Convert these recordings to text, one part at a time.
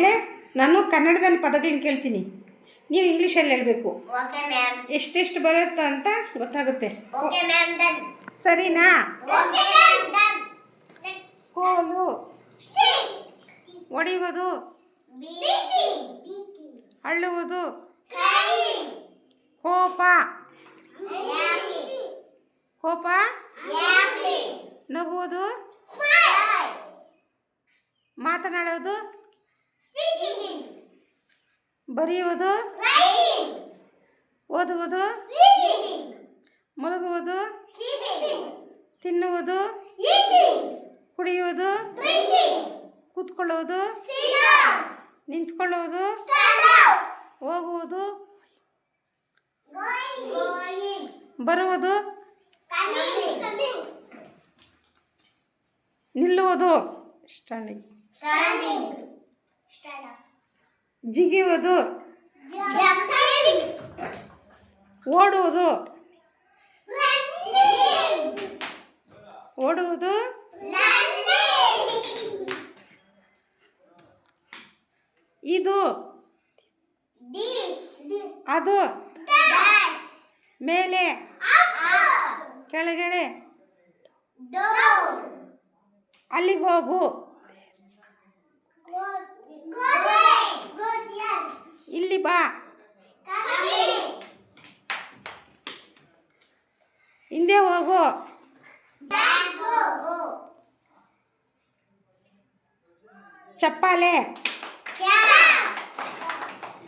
ಮಕ್ಕಳೇ ನಾನು ಕನ್ನಡದಲ್ಲಿ ಪದಗಳನ್ನ ಕೇಳ್ತೀನಿ. ನೀವು ಇಂಗ್ಲೀಷಲ್ಲಿ ಹೇಳಬೇಕು. ಎಷ್ಟೆಷ್ಟು ಬರುತ್ತ ಅಂತ ಗೊತ್ತಾಗುತ್ತೆ. ಸರಿನಾ? ಕೋಲು. ಒಡೆಯುವುದು. ಅಳ್ಳುವುದು. ಕೋಪ. ಕೋಪ. ನಗುವುದು. ಮಾತನಾಡುವುದು. ಸ್ಪೀಕಿಂಗ್ ಬರೆಯುವುದು? ಓದುವುದು? ಮಲಗುವುದು? ತಿನ್ನುವುದು? ಕುಡಿಯುವುದು? ಕೂತ್ಕೊಳ್ಳುವುದು ನಿಂತ್ಕೊಳ್ಳುವುದು ಹೋಗುವುದು? ಬರುವುದು? ನಿಲ್ಲುವುದು? ಸ್ಟ್ಯಾಂಡಿಂಗ್ ಜಿಗಿಯುವುದು ಓಡುವುದು ಓಡುವುದು ಇದು ಅದು ಮೇಲೆ ಕೆಳಗಡೆ ಡೌನ್ ಹಿಂದೆ ಹೋಗು Back. Go. Go. ಚಪ್ಪಾಳೆ Cap.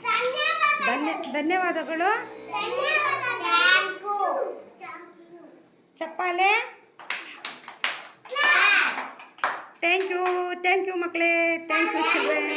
ಧನ್ಯವಾದ. ಧನ್ಯ ಧನ್ಯವಾದಗಳು ಧನ್ಯವಾದ. Thank you. ಚಪ್ಪಾಳೆ Clap. Thank you thank you ಮಕ್ಕಳೇ ಥ್ಯಾಂಕ್ ಯು ಚಿಲ್ಡ್ರನ್